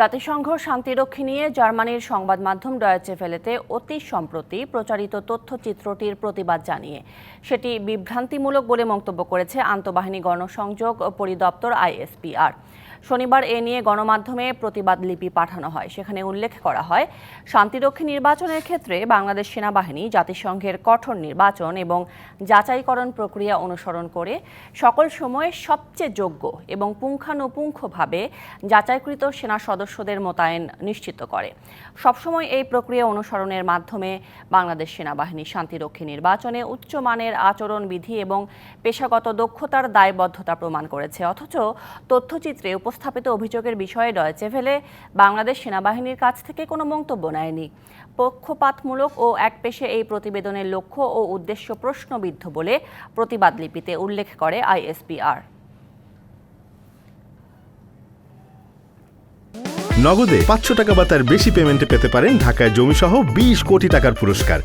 জাতিসংঘ শান্তিরক্ষী নিয়ে জার্মানির সংবাদ মাধ্যম ডয়েচে ফেলেতে অতি সম্প্রতি প্রচারিত তথ্যচিত্রটির প্রতিবাদ জানিয়ে। সেটি বিভ্রান্তিমূলক বলে মন্তব্য করেছে আন্তঃবাহিনী গণসংযোগ পরিদপ্তর আইএসপিআর। শনিবার এ নিয়ে গণমাধ্যমে প্রতিবাদ লিপি পাঠানো হয়। সেখানে উল্লেখ করা হয়, শান্তিরক্ষী নির্বাচনের ক্ষেত্রে বাংলাদেশ সেনাবাহিনী জাতিসংঘের কঠোর নির্বাচন এবং যাচাইকরণ প্রক্রিয়া অনুসরণ করে সকল সময়ে সবচেয়ে যোগ্য এবং পুঙ্খানুপুঙ্খভাবে যাচাইকৃত সেনা সদস্যদের মোতায়েন নিশ্চিত করে। সবসময় এই প্রক্রিয়া অনুসরণের মাধ্যমে বাংলাদেশ সেনাবাহিনী শান্তিরক্ষী নির্বাচনে উচ্চমানের আচরণবিধি এবং পেশাগত দক্ষতার দায়বদ্ধতা প্রমাণ করেছে। অথচ তথ্যচিত্রে উপস্থাপিত অভিযোগের বিষয়ে ডয়েচে ভেলে বাংলাদেশ সেনাবাহিনীর কাছ থেকে কোনো মন্তব্য নেয়নি। পক্ষপাতমূলক ও একপেশে এই প্রতিবেদনের লক্ষ্য ও উদ্দেশ্য প্রশ্নবিদ্ধ বলে প্রতিবাদ লিপিতে উল্লেখ করে আইএসপিআর নগদে পাঁচশো টাকা বা তার বেশি পেমেন্টে পেতে পারেন ঢাকায় জমিসহ বিশ কোটি টাকার পুরস্কার।